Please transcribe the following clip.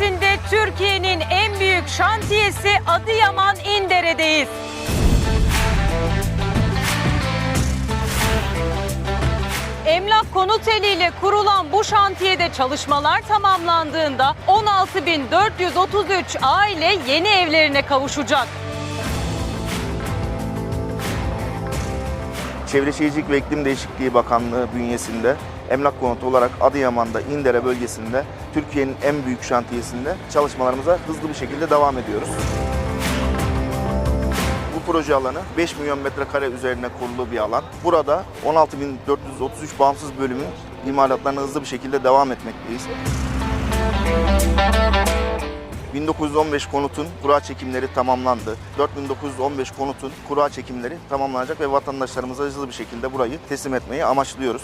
bölgesinde Türkiye'nin en büyük şantiyesi Adıyaman İndere'deyiz. Emlak konut eliyle kurulan bu şantiyede çalışmalar tamamlandığında 16.433 aile yeni evlerine kavuşacak. Çevre Şehircilik ve İklim Değişikliği Bakanlığı bünyesinde emlak konutu olarak Adıyaman'da İndere bölgesinde Türkiye'nin en büyük şantiyesinde çalışmalarımıza hızlı bir şekilde devam ediyoruz. Bu proje alanı 5 milyon metrekare üzerine kurulu bir alan. Burada 16.433 bağımsız bölümün imalatlarına hızlı bir şekilde devam etmekteyiz. 1915 konutun kura çekimleri tamamlandı. 4915 konutun kura çekimleri tamamlanacak ve vatandaşlarımıza hızlı bir şekilde burayı teslim etmeyi amaçlıyoruz.